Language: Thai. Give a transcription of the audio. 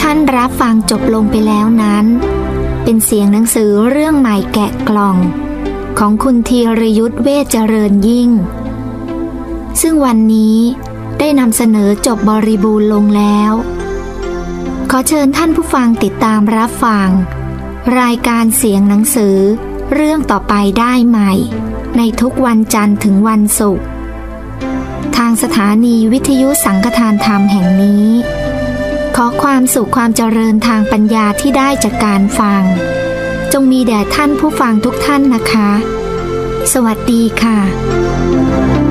ท่านรับฟังจบลงไปแล้วนั้น เป็นเสียงหนังสือเรื่องใหม่แกะกล่อง ของคุณธีรยุทธเวชเจริญยิ่ง ซึ่งวันนี้ได้นำเสนอจบบริบูรณ์ลงแล้ว ขอเชิญท่านผู้ฟังติดตามรับฟัง รายการเสียงหนังสือ เรื่องต่อไปได้ใหม่ ในทุกวันจันทร์ถึงวันศุกร์ทางสถานีวิทยุสังฆทานธรรมแห่งนี้ ขอความสุขความเจริญทางปัญญาที่ได้จากการฟัง จงมีแด่ท่านผู้ฟังทุกท่านนะคะ สวัสดีค่ะ